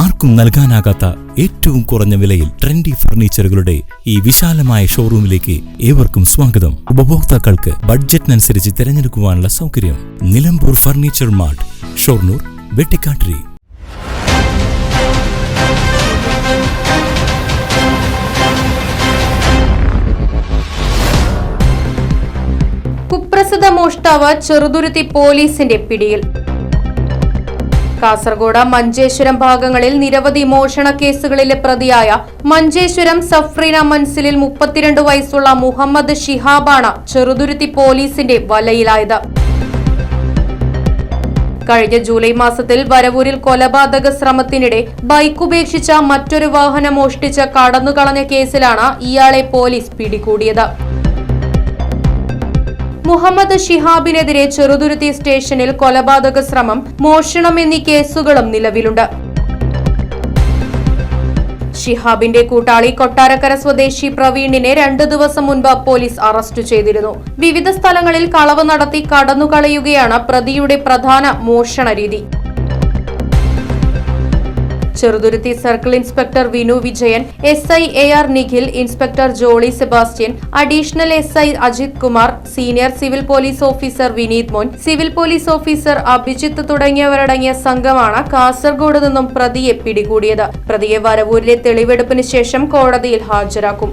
ആർക്കും നൽകാനാകാത്ത ഏറ്റവും കുറഞ്ഞ വിലയിൽ ട്രെൻഡി ഫർണിച്ചറുകളുടെ ഈ വിശാലമായ ഷോറൂമിലേക്ക് ഏവർക്കും സ്വാഗതം. ഉപഭോക്താക്കൾക്ക് ബഡ്ജറ്റിനനുസരിച്ച് തിരഞ്ഞെടുക്കുവാനുള്ള സൗകര്യം നിലമ്പൂർ ഫർണിച്ചർ മാർട്ട് ഷൊർണൂർ വെട്ടിക്കാട്ടിരി. കുപ്രസിദ്ധ മോഷ്ടാവ് ചെറുതുരുത്തി പോലീസിന്റെ പിടിയിൽ. കാസർഗോഡ് മഞ്ചേശ്വരം ഭാഗങ്ങളിൽ നിരവധി മോഷണ കേസുകളിലെ പ്രതിയായ മഞ്ചേശ്വരം സഫ്രീന മൻസിലിൽ മുപ്പത്തിരണ്ട് വയസ്സുള്ള മുഹമ്മദ് ഷിഹാബാണ് ചെറുതുരുത്തി പോലീസിന്റെ വലയിലായത്. കഴിഞ്ഞ ജൂലൈ മാസത്തിൽ വരവൂരിൽ കൊലപാതക ശ്രമത്തിനിടെ ബൈക്ക് ഉപേക്ഷിച്ച മറ്റൊരു വാഹനം മോഷ്ടിച്ച് കടന്നുകളഞ്ഞ കേസിലാണ് ഇയാളെ പോലീസ് പിടികൂടിയത്. മുഹമ്മദ് ഷിഹാബിനെതിരെ ചെറുതുരുത്തി സ്റ്റേഷനിൽ കൊലപാതക ശ്രമം മോഷണം എന്നീ കേസുകളും നിലവിലുണ്ട്. ഷിഹാബിന്റെ കൂട്ടാളി കൊട്ടാരക്കര സ്വദേശി പ്രവീണിനെ രണ്ടു ദിവസം മുൻപ് പോലീസ് അറസ്റ്റ് ചെയ്തിരുന്നു. വിവിധ സ്ഥലങ്ങളിൽ കളവ് നടത്തി കടന്നുകളയുകയാണ് പ്രതിയുടെ പ്രധാന മോഷണ രീതി Cheruthuruthy circle inspector Vinu Vijayan S I A R Nikhil inspector Jolly Sebastian additional S I Ajith Kumar senior civil police officer Vineeth Mon civil police officer Abhijith തുടങ്ങിയവരടങ്ങിയ സംഘമാണ് കാസർഗോഡ് നിന്നും പ്രതിയെ പിടികൂടിയത്. പ്രതിയെ വരവൂരിലെ തെളിവെടുപ്പിന് ശേഷം കോടതിയിൽ ഹാജരാക്കും.